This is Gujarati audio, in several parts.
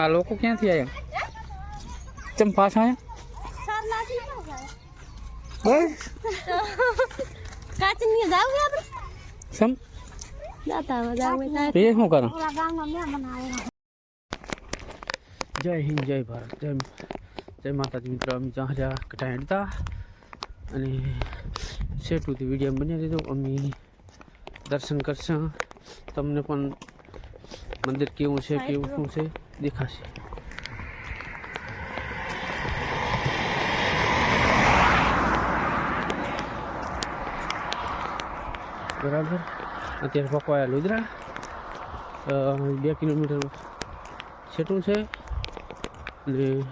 આ લોકો ક્યાંથી આવ્યા ચમ પાછા આવ્યા બસ. કાચની જાવ આપણે સમ જાતા જાવ એ શું કરો? જય હિન્દ, જય ભારત. જય જય માતાજી મિત્રો. અમે જ્યાં રહ્યા કટા હેડતા અને સેટુથી વીડિયો બની દીધો અમે દર્શન કરશું. તમને પણ મંદિર કેવું છે, કેવું શું છે? દેખાશે. બરાબર. અત્યારે પકવાયા લુદરા. બે કિલોમીટર છેટું છે. ને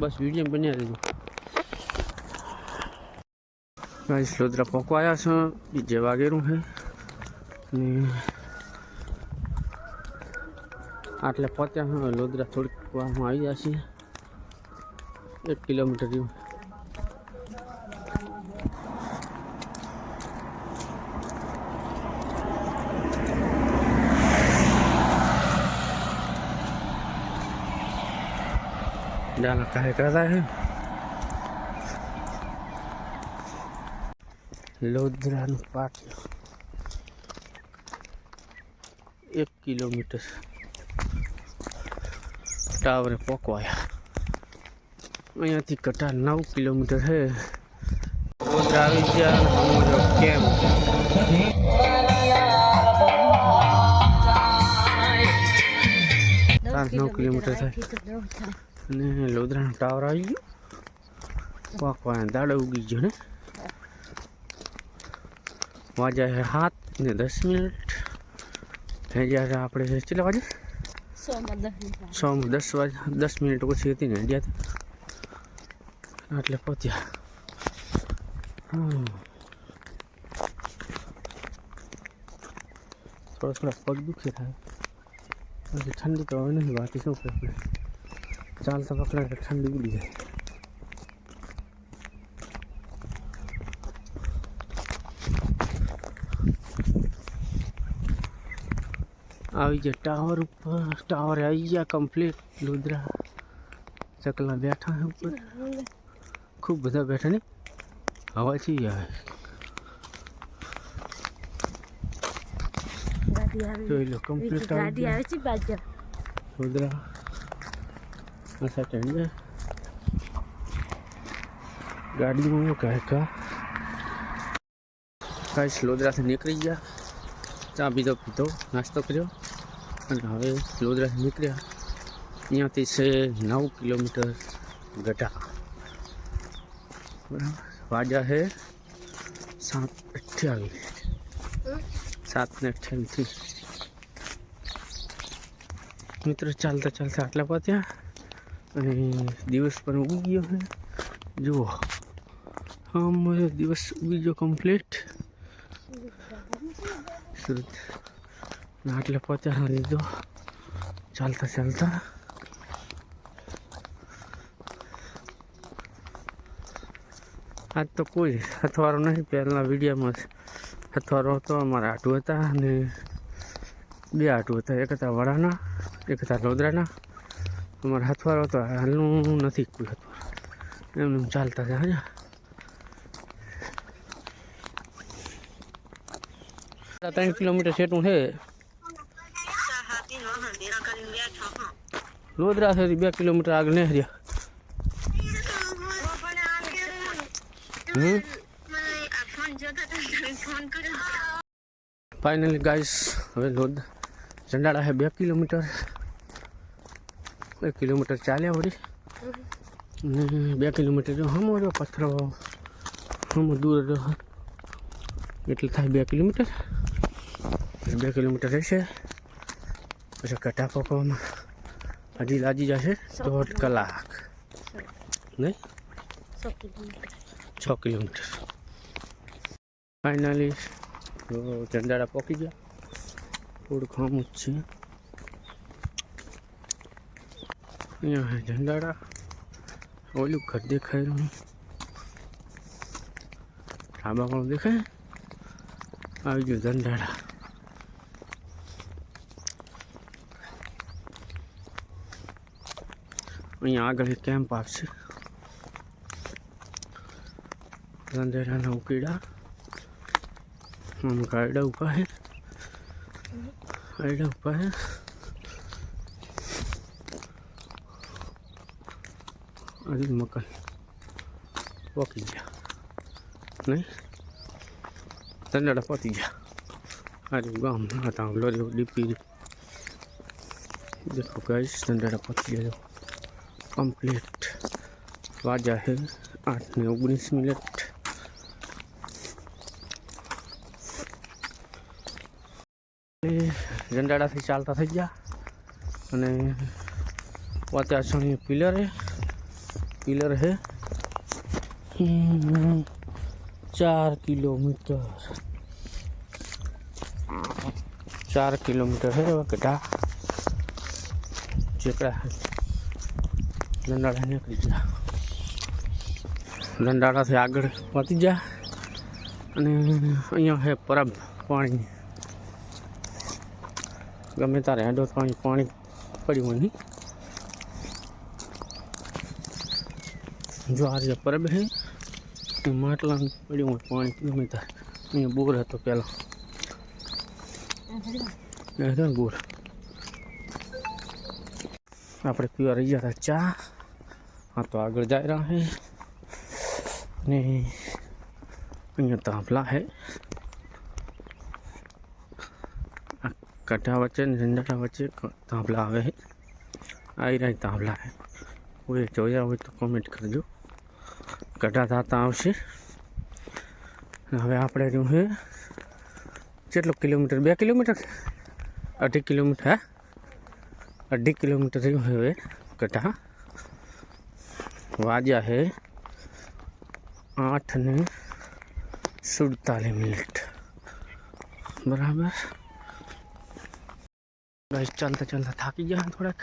બસ વીડિયો બન્યા રહેજો. ગાઈસ, લોદરા પકવાયા છે. બીજે વાગેરું છે. ને આટલે પહોંચ્યા હવે લોદરા થોડીક હું આવી જાય જશે. એક કિલોમીટર જેવું. જાનો કાંઈ કરતા છે લોદરાનું પાટલું એક કિલોમીટર. ટાવરે પોકવાયા. અહીંયાથી કટા નવ કિલોમીટર છે લોધરા આવી ગયા કેમ? સાત નવ કિલોમીટર થાય. અને લોદરાનો ટાવર આવી ગયો. પોકવાયા દાડો ઉગી ગયો ને. વાજા છે સાત ને દસ મિનિટ. થઈ ગયા આપણે, કેટલા વાગે? સોમાં દસ વાગે દસ મિનિટ ઓછી હતી ને ગયા એટલે પહોંચ્યા. થોડા થોડા પગ દુખે થાય. પછી ઠંડી તો હવે નથી વાતી શું કરે ચાલતા પકડાય ઠંડી ઉડી જાય. આવી ગયા ટાવર ઉપર ટાવર આવી ગયા કમ્પ્લીટ લુદ્રા ચકલા બેઠા છે ઉપર ખૂબ બધા બેઠા ને હવા છે આવે ગાડી આવી જોઈ લો કમ્પ્લીટ આવી ગાડી ગયા આવે છે બાજુ લુદ્રા આ સાઈડ જાય ગાડીમાં કહે કા કાંઈ લોદરાથી નીકળી ગયા ચા પીધો પીધો નાસ્તો કર્યો અને હવે લોદરાથી નીકળ્યા અહીંયાથી છે નવ કિલોમીટર ગઢા બરાબર વાગ્યા છે સાત અઠ્યાવીસ સાત ને અઠ્યાવીસથી મિત્રો ચાલતા ચાલતા આટલા પહોંચ્યા અને દિવસ પણ ઉગી ગયો છે જુઓ અમારો દિવસ ઉગી ગયો કમ્પ્લીટ સુરત અને આટલે પહોંચ્યા લીધો ચાલતા ચાલતા. આજ તો કોઈ હથવારો નહીં પહેલાંના વિડીયોમાં હથવારો હતો. અમારા આટું હતા અને બે આટું હતા. એક હતા વડાના, એક હતા લોદરાના. અમારા હથવારો હતો. હાલનું નથી કોઈ હથવારો. એમ ચાલતા જાય ત્રણ કિલોમીટર સેટું છે. લોદરા છે બે કિલોમીટર આગળ નહીં હર્યા હમ? ફાઇનલી ગાઈસ હવે લોદ ઝંડાળા છે બે કિલોમીટર. બે કિલોમીટર ચાલ્યા વળી. ને બે કિલોમીટર હમો રહ્યો, પથ્થરો હમો દૂર રહ્યો. એટલે થાય બે કિલોમીટર. બે કિલોમીટર રહેશે. પછી કટા પકવામાં હજી લાગી જશે દોઢ કલાક નહીં સો કિલોમીટર છ કિલોમીટર ફાઇનલી ઝંડાળા પહોંચી ગયા થોડુંક ખામું જ છે અહીંયા છે ઝંડાળા ઓલું ઘર દેખાય રહ્યું ઢાબા પણ દેખાય આવી ગયું ઝંડાળા और यहाँ गए कैंप आपसे अंधेरा ना उड़ा हम का एडा उपा है। एडा उपा है। अरे मकल वॉकिंग नहीं? तन लड़ा पति गया। अरे गाँव में आता हूँ लोरी डिपी देखो गाइस तंडड़ा पति गया। कंप्लीट वाजा है आठ ने ओगनीस मिनट ઝંડાડાથી ચાલતા થઈ ગયા અને અત્યાર સુધી પિલર હે પિલર હે હમ, ચાર કિલોમીટર ચાર કિલોમીટર है गड्ढा ચેકડા દંડાળા નીકળી ગયા. દંડાળાથી આગળ પહોંચી ગયા. અને અહીંયા છે પરબ પાણી. ગમે તારે હેડો પાણી પાણી પડ્યું નહીં જો આ રીતે પરબ છે માટલા પડ્યું હોય પાણી, ગમે તારે અહીંયા બોર હતો પહેલાં બોર. આપણે પીવા રહી ગયા હતા ચા. હા તો આગળ જઈ રહ્યા હે ને અહીંયા તાંભલા હે આ કઢા વચ્ચે ને ઝંડા વચ્ચે ક- તાંભલા આવે છે આવી રહ્યા તાંભલા હે કોઈ જોયા હોય તો કોમેન્ટ કરજો કઢા થતા આવશે અને હવે આપણે રહ્યું છે કેટલો કિલોમીટર બે કિલોમીટર અઢી કિલોમીટર હે અઢી કિલોમીટર રહ્યું है હવે કટા વાગ્યા है આઠ ને સુડતાલીસ મિનિટ બરાબર ગાઈસ ચાલતા ચાલતા થાકી ગયા થોડાક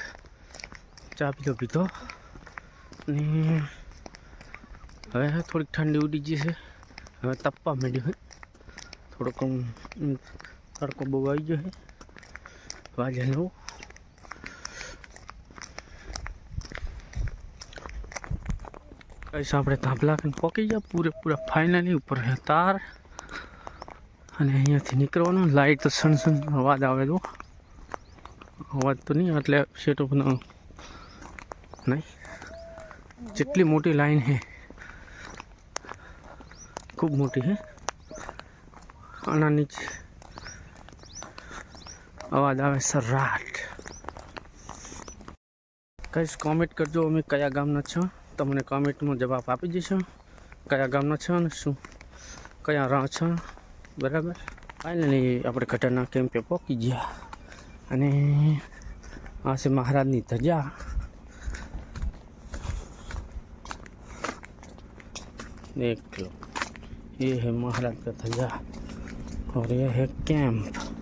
ચા પીધો પીધો ને હવે થોડીક ઠંડી ઉડી ગઈ છે હવે તપવા માંડ્યું છે થોડોક આમ, ઉમ, તડકો બહુ આવી ગયો છે વાગે નવું કઈશ આપણે તાંભલા કરીને જાય ગયા પૂરેપૂરા ફાઇનલી ઉપર છે તાર. અને અહીંયાથી નીકળવાનું લાઇટ તો સણ સણ અવાજ આવે તો. અવાજ તો નહીં, એટલે સેટઅપ નહીં. જેટલી મોટી લાઈન છે ખૂબ મોટી છે આના નીચે અવાજ આવે સરાટ. કઈશ કોમેન્ટ કરજો, અમે કયા ગામના છો? તમને કોમેન્ટમાં જવાબ આપી દઈશું કયા ગામના છો અને શું કયા રહો છો બરાબર ફાઇનલી આપણે કટરના કેમ્પે પહોંચી ગયા અને આ છે મહારાજની ધજા देख लो ये है महाराज का धजा और ये है कैंप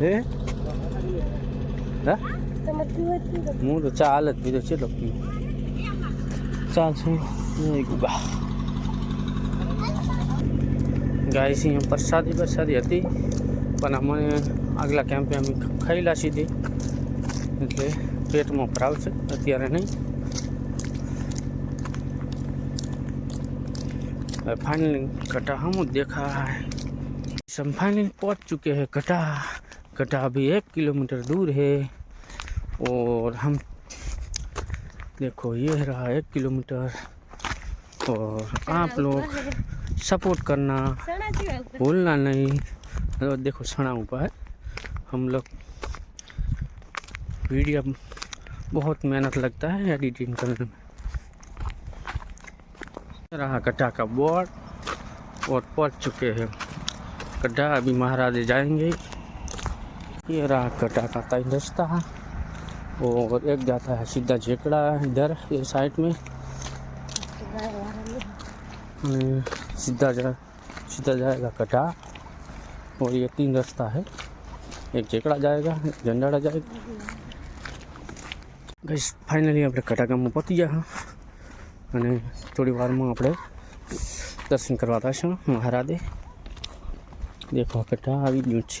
હે હા તમે પીવો જ પીવો. હું તો ચા હાલ જ પીધો ચેટલો પીવો ચાલશે ગુબા ગાય છે અહીંયા પ્રસાદી પ્રસાદી હતી પણ અમને આગલા કેમ્પે અમે ખાઈ લાશી હતી એટલે પેટમાં ભરાવશે અત્યારે નહીં હવે फाइनली कटा हम देखा है हम फाइनली पहुंच चुके हैं कटा कटा अभी एक किलोमीटर दूर है और हम देखो ये रहा एक किलोमीटर और आप लोग सपोर्ट करना। भूलना नहीं। और देखो सना ऊपर हम लोग वीडियो बहुत मेहनत लगता है एडिटिंग करने में। रहा गड्ढा का बोर्ड और पड़ चुके हैं। गड्ढा अभी महाराज जाएँगे। ये रहा गड्ढा का तय रास्ता। और एक जाता है सीधा जेकड़ा इधर ये साइड में। અને सीधा जा सीधा जाएगा कटा और ये तीन रास्ता है एक चेकड़ा जाएगा एक जंडाड़ा जाएगा ગઈશ ફાઇનલી આપણે કટા ગામમાં પહોંચી ગયા હા અને થોડી વારમાં આપણે દર્શન કરવા જઈશું મહારાજે દેખો કટા આવી ગયું છે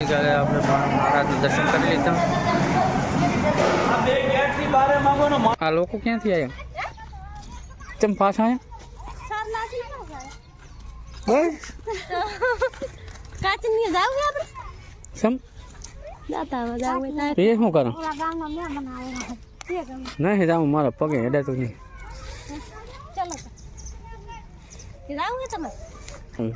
ત્યારે આપણે મહારાજનું દર્શન કરી લીધા આ લોકો ક્યાંથી આવ્યા તેમ પાછા આવ્યા બસ કાચની જાવ આપણે સમ જાતા હવે જાવ તાર એ શું કરો ઓલા ગામમાં મહેમાન આવેલા છે કે નહીં જાઉં મારા પગે હેડે તો નહીં 나오겠다만. 응.